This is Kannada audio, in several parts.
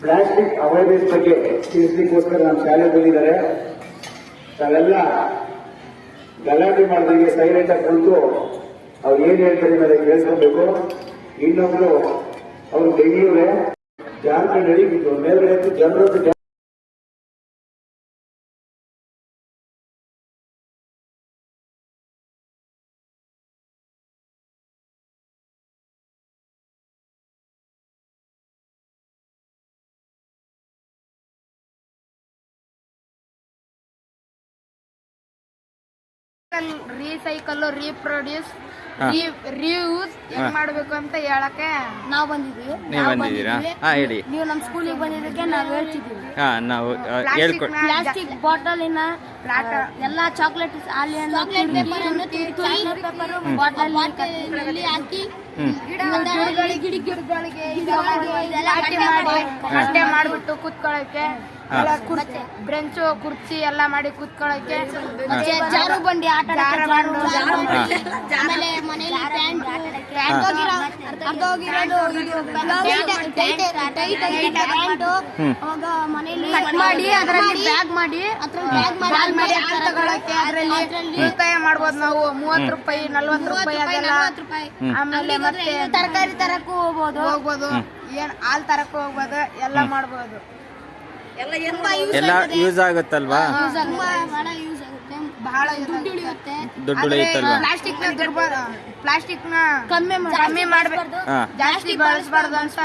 ಪ್ಲಾಸ್ಟಿಕ್ ಅವೇರ್ನೆಸ್ ಬಗ್ಗೆ ತಿಳಿಸ್ಲಿಕ್ಕೋಸ್ಕರ ನಮ್ಮ ಶಾಲೆ ಬಂದಿದ್ದಾರೆ. ತಾವೆಲ್ಲ ಗಲಾಟೆ ಮಾಡಿದಂಗೆ ಸೈಲೆಂಟ್ ಆಗಿ ಕುಳಿತು ಅವ್ರು ಏನ್ ಹೇಳ್ತಾರೆ ಅದಕ್ಕೆ ಕೇಳಿಸ್ಕೊಬೇಕು. ಇನ್ನೊಬ್ರು ಅವರು ಬೆಂಗಳೂರೇ ಜಾರ್ಖಂಡ್ ನಡೀತಿತ್ತು ಮೇಲ್ಗಡೆ ಜನರ ಜನರದ್ದು ರೀಸೈಕಲ್ ರೀಪ್ರೊಡ್ಯೂಸ್ ರೀಯೂಸ್ ಏನ್ ಮಾಡ್ಬೇಕು ಅಂತ ಹೇಳಕ್ಕೆ ನಾವು ಬಂದಿದ್ವಿ ನೀವು ಬಂದಿದ್ದೀರಾ? ಹಾ ಹೇಳಿ. ನೀವು ನಮ್ಮ ಸ್ಕೂಲಿಗೆ ಬಂದಿದ್ದಕ್ಕೆ ನಾವು ಹೇಳ್ತಿದ್ದೀವಿ. ಹಾ ನಾವು ಪ್ಲಾಸ್ಟಿಕ್ ಹೇಳ್ಕೊಡ್ ಪ್ಲಾಸ್ಟಿಕ್ ಬಾಟಲಿನ ಪ್ಲಾಟ- ಎಲ್ಲ ಚಾಕ್ಲೇಟ್ ಅಲ್ಲಿ ಚಾಕ್ಲೇಟ್ ಪೇಪರ್ ಬಾಟಲ್ ಹಾಕಿ ಗಿಡಗಳಿಗೆ ಗಿಡ ಗಿಡಗಳಿಗೆ ಮಾಡಿ ಮಾಡ್ಬಿಟ್ಟು ಕೂತ್ಕೊಳ್ಳಕ್ಕೆ ಹಾ. ಬ್ರೆಂಚು ಕುರ್ಚಿ ಎಲ್ಲ ಮಾಡಿ ಕೂತ್ಕೊಳ್ಳಕ್ಕೆ ಮತ್ತೆ ಜಾರು ಬಂಡಿ ಆಟ. ಆಮೇಲೆ ಮನೇಲಿ ಮಾಡಿ ಅದರಲ್ಲಿ ಬ್ಯಾಗ್ ಮಾಡಿ. ಅದ್ರಲ್ಲಿ ಬ್ಯಾಗ್ ಮಾಡಿ ಬ್ಯಾಗ್ ತಗೊಳಕ್ಕೆ ಅದರಲ್ಲಿ ಉಳಿತಾಯ ಮಾಡ್ಬೋದು ನಾವು. ಮೂವತ್ತು ರೂಪಾಯಿ ನಲ್ವತ್ತು ರೂಪಾಯಿ ಆಮೇಲೆ ಮತ್ತೆ ತರಕಾರಿ ತರಕ್ಕೂ ಹೋಗ್ಬೋದು. ಹೋಗ್ಬೋದು. ಏನ್ ಹಾಲ್ ತರಕ್ಕೂ ಹೋಗ್ಬೋದು. ಎಲ್ಲ ಮಾಡ್ಬೋದು. ಎಲ್ಲ ಯೂಸ್ ಆಗುತ್ತಲ್ವಾ? ಬಹಳ ದುಡ್ಡು ಉಳಿಯುತ್ತೆ ದುಡ್ಡು ಉಳಿಯುತ್ತಲ್ವಾ ಪ್ಲಾಸ್ಟಿಕ್ನ ಪ್ಲಾಸ್ಟಿಕ್ನ ಕಮ್ಮಿ ಕಮ್ಮಿ ಮಾಡ್ಬೇಕು. ಹಾ. ಜಾಸ್ತಿ ಬಳಸಬಾರ್ದು ಅಂತ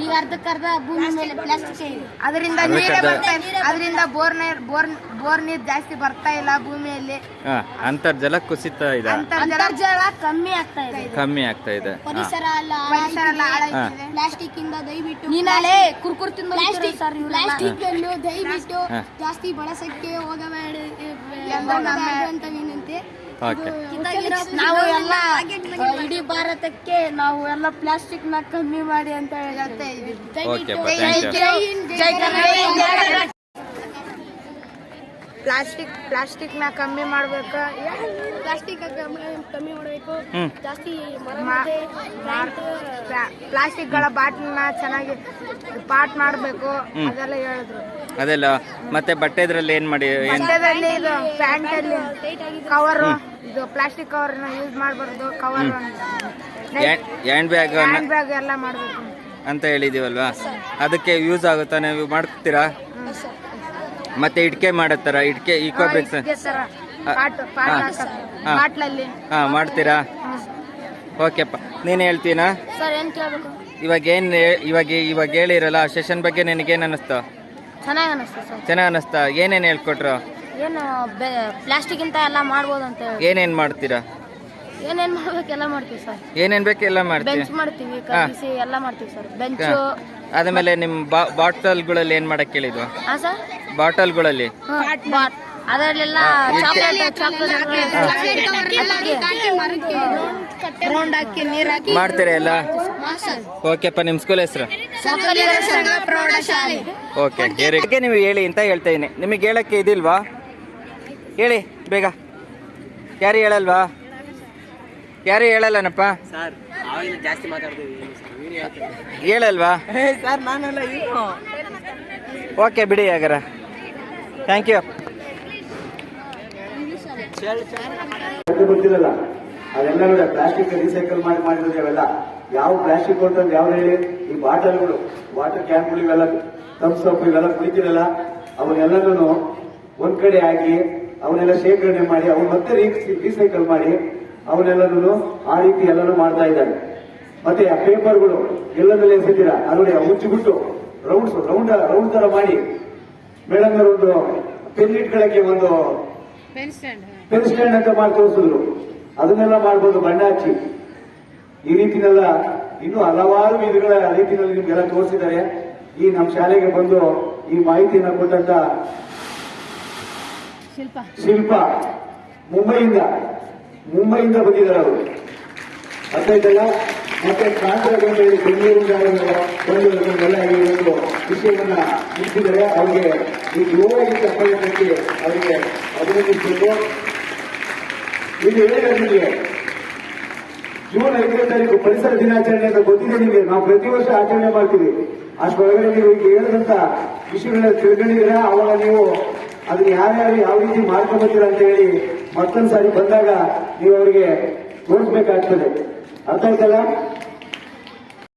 ಈಗ ಅರ್ಧಕ್ಕರ್ಧ ಭೂಮಿ ಮೇಲೆ ಪ್ಲಾಸ್ಟಿಕ್ ಇದೆ ಅದರಿಂದ ನೀರೇ ಬರ್ತಾ ಇಲ್ಲ ಅದರಿಂದ ಬೋರ್ ನೀರ್ ಬೋರ್ ಬೋರ್ ನೀರ್ ಜಾಸ್ತಿ ಬರ್ತಾ ಇಲ್ಲ ಭೂಮಿಯಲ್ಲಿ. ಹಾ ಅಂತರ್ಜಲ ಕುಸಿತ ಇದೆ. ಅಂತರ್ಜಲ ಕಮ್ಮಿ ಆಗ್ತಾ ಇದೆ. ಕಮ್ಮಿ ಆಗ್ತಾ ಇದೆ. ಪರಿಸರ ಅಲ್ಲ ಪರಿಸರ ಎಲ್ಲ ಹಾಳಾಗ್ತಿದೆ ಪ್ಲಾಸ್ಟಿಕ್ ಇಂದ ದಯವಿಟ್ಟು ನೀನಾಲೆ ಕುರ್ಕುರ್ ತಿಂದು ಪ್ಲಾಸ್ಟಿಕ್ ಪ್ಲಾಸ್ಟಿಕ್ ಅನ್ನು ದಯವಿಟ್ಟು ಜಾಸ್ತಿ ಬಳಸಕ್ಕೆ ಹೋಗಬೇಡ. ಅಂತ ವಿನಂತಿ ಓಕೆ ನಾವು ಎಲ್ಲ ಇಡೀ ಭಾರತಕ್ಕೆ ನಾವು ಎಲ್ಲ ಪ್ಲಾಸ್ಟಿಕ್ನ ಕಮ್ಮಿ ಮಾಡಿ ಅಂತ ಹೇಳ್ತಾ ಪ್ಲಾಸ್ಟಿಕ್ ಪ್ಲಾಸ್ಟಿಕ್ನ ಕಮ್ಮಿ ಮಾಡ್ಬೇಕು. ಪ್ಲಾಸ್ಟಿಕ್ ಕಮ್ಮಿ ಮಾಡಬೇಕು. ಜಾಸ್ತಿ ಮರ ಮಾ- ಮತ್ತೆ ಪ್ಲಾಸ್ಟಿಕ್ಗಳ ಬಾಟ್ಲನ್ನ ಚೆನ್ನಾಗಿ ಪಾಟ್ ಮಾಡಬೇಕು. ಅದೆಲ್ಲ ಹೇಳಿದ್ರು. ಅದೆಲ್ಲ ಮತ್ತೆ ಬಟ್ಟೆದ್ರಲ್ಲಿ ಏನ್ ಮಾಡಿ ಬಟ್ಟೆದಲ್ಲಿ ಇದು ಪ್ಯಾಂಟ್ ಅಲ್ಲಿ ಕವರ್ ಇದು ಪ್ಲಾಸ್ಟಿಕ್ ಕವರ್ ಯೂಸ್ ಮಾಡಬಾರ್ದು cover hand bag hand bag ಎಲ್ಲ ಮಾಡಬೇಕು. ಅಂತ ಹೇಳಿದೀವಲ್ವಾ? ಅದಕ್ಕೆ ಯೂಸ್ ಆಗುತ್ತಾ ನೀವು? ಮಾಡ್ತೀರಾ? ಮತ್ತೆ ಇಟ್ಕೆ ಮಾಡತ್ತಾರ ಇಟ್ಕೆ ಈಕೋ ಬ್ರಿಕ್ಸ್ ಹಾ. ಮಾಡ್ತೀರಾ? ಓಕೆಪ್ಪ. ನೀನು ಹೇಳ್ತೀನಾ ಇವಾಗ ಏನ್ ಇವಾಗ ಇವಾಗ ಹೇಳಿರಲ್ಲ ಸೆಷನ್ ಬಗ್ಗೆ ನಿನಗೇನು ಅನ್ನಿಸ್ತು? ಚೆನ್ನಾಗಿ ಅನಿಸ್ತು ಸರ್. ಚೆನ್ನಾಗಿ ಅನ್ನಿಸ್ತಾ? ಏನೇನು ಹೇಳ್ಕೊಟ್ರು? ಏನು ಪ್ಲಾಸ್ಟಿಕ್ ಇಂತ ಎಲ್ಲ ಮಾಡ್ಬೋದು ಅಂತ ಹೇಳಿ ಏನೇನು ಮಾಡ್ತೀರಾ? ಏನೇನ್ ಮಾಡ್ಬೇಕು ಎಲ್ಲ ಮಾಡ್ತೀವಿ ಸರ್. ಏನೇನು ಬೇಕು ಎಲ್ಲ ಮಾಡ್ತೀವಿ ಬೆಂಚ್ ಮಾಡ್ತೀವಿ ಕಲಿಸಿ ಎಲ್ಲ ಮಾಡ್ತೀವಿ ಸರ್. ಬೆಂಚು ಆದಮೇಲೆ ನಿಮ್ಮ ಬಾ ಬಾಟಲ್ಗಳಲ್ಲಿ ಏನು ಮಾಡಕ್ ಕೇಳಿದ್ವ ಹಾ ಸರ್? ಬಾಟಲ್ಗಳಲ್ಲಿ. ಬಾಟ್ ಅದರಲ್ಲೆಲ್ಲ ಚಾಕ್ಲೇಟ್ ರೌಂಡ್ ಹಾಕಿ. ನೀರ್ ಹಾಕಿ. ಮಾಡ್ತೀರಾ ಎಲ್ಲ? ಓಕೆಪ್ಪ ನಿಮ್ಮ ಸ್ಕೂಲ್ ಹೆಸರು? ಓಕೆ ಹೇಗೆ ನೀವು ಹೇಳಿ ಅಂತ ಹೇಳ್ತಾ ಇದ್ದೀನಿ. ನಿಮಗೆ ಹೇಳಕ್ಕೆ ಇದಿಲ್ವಾ? ಹೇಳಿ ಬೇಗ. ಯಾರು ಹೇಳಲ್ವಾ? ಯಾರು ಹೇಳಲ್ಲನಪ್ಪ? ಜಾಸ್ತಿ ಮಾತಾಡ್ತೀವಿ. ಹೇಳಲ್ವಾ ಸರ್ ನಾನಲ್ಲ ಓಕೆ ಬಿಡಿ ಹಾಗಾರ ಥ್ಯಾಂಕ್ ಯು ಗೊತ್ತಿರಲ್ಲ. ಅದೆಲ್ಲ ನೋಡಿ ಪ್ಲಾಸ್ಟಿಕ್ ರೀಸೈಕಲ್ ಮಾಡಿ ಮಾಡಿರೋದು ಅವೆಲ್ಲ ಯಾವ ಪ್ಲಾಸ್ಟಿಕ್ ಅಂತಂದ್ರೆ ಯಾವ ಹೇಳಿ? ಈ ಬಾಟಲ್ಗಳು ವಾಟರ್ ಕ್ಯಾನ್ಗಳು ಇವೆಲ್ಲ ಥಮ್ಸ್ ಅಪ್ ಇವೆಲ್ಲ ಕುಡಿತಿರಲ್ಲ ಅವನ್ನೆಲ್ಲನೂ ಒಂದ್ ಕಡೆ ಹಾಕಿ ಅವನ್ನೆಲ್ಲ ಶೇಖರಣೆ ಮಾಡಿ ಅವ್ನು ಮತ್ತೆ ರೀಸೈಕಲ್ ಮಾಡಿ ಅವನ್ನೆಲ್ಲನೂ ಆ ರೀತಿ ಎಲ್ಲರೂ ಮಾಡ್ತಾ ಇದ್ದಾರೆ. ಮತ್ತೆ ಆ ಪೇಪರ್ಗಳು ಎಲ್ಲದಲ್ಲೇ ಎಸೆತೀರಾ ಅದರಲ್ಲಿ ಮುಚ್ಚಿಬಿಟ್ಟು ರೌಂಡ್ಸ್ ರೌಂಡ್ ರೌಂಡ್ ತರ ಮಾಡಿ ಮೇಡಮ್ ಒಂದು ಪೆನ್ ಇಟ್ಕೊಳ್ಳಕ್ಕೆ ಒಂದು ಪೆನ್ ಸ್ಟ್ಯಾಂಡ್ ಅಂತ ಮಾಡಿ ತೋರಿಸಿದ್ರು. ಅದನ್ನೆಲ್ಲ ಮಾಡ್ಬೋದು ಬಣ್ಣ ಹಚ್ಚಿ. ಈ ರೀತಿನೆಲ್ಲ ಇನ್ನೂ ಹಲವಾರು ವಿಧಗಳ ರೀತಿಯಲ್ಲಿ ನಿಮ್ಗೆಲ್ಲ ತೋರಿಸಿದ್ದಾರೆ. ಈ ನಮ್ಮ ಶಾಲೆಗೆ ಬಂದು ಈ ಮಾಹಿತಿಯನ್ನು ಕೊಟ್ಟಂತ ಶಿಲ್ಪ ಮುಂಬೈಯಿಂದ ಮುಂಬೈಯಿಂದ ಬಂದಿದ್ದಾರೆ ಅವರು. ಅರ್ಥ ಆಯ್ತಲ್ಲ? ಮತ್ತೆ ಕಾಂಟ್ರಾಕ್ಟ್ ಅಂತ ಹೇಳಿ ಬೆಂಗಳೂರಿಂದ ಬಂದು ಈ ಒಂದು ವಿಷಯವನ್ನ ಮುಟ್ಟಿದರೆ ಅವರಿಗೆ ಈ ಜೋರಾಗಿ ತಟ್ಟಿ ಅವರಿಗೆ ಅಭಿನಂದಿಸಬೇಕು ಇದು ಹೇಳಿದ್ರೆ ನಿಮಗೆ? ಜೂನ್ ಐದನೇ ತಾರೀಕು ಪರಿಸರ ದಿನಾಚರಣೆ ಅಂತ ಗೊತ್ತಿದೆ ನಿಮಗೆ. ನಾವು ಪ್ರತಿ ವರ್ಷ ಆಚರಣೆ ಮಾಡ್ತೀವಿ. ಅಷ್ಟೊಳಗಡೆ ನೀವು ಈಗ ಹೇಳಿದಂತ ವಿಷಯಗಳನ್ನ ತಿಳ್ಕೊಂಡಿದ್ದೀರಾ? ಅವಾಗ ನೀವು ಅದನ್ನ ಯಾರ್ಯಾರು ಯಾವ ರೀತಿ ಮಾಡ್ಕೊಂಡ್ಬರ್ತೀರ ಅಂತ ಹೇಳಿ ಮತ್ತೊಂದು ಸಾರಿ ಬಂದಾಗ ನೀವು ಅವರಿಗೆ ತೋರಿಸ್ಬೇಕಾಗ್ತದೆ. ಅರ್ಥ ಆಯ್ತಲ್ಲ?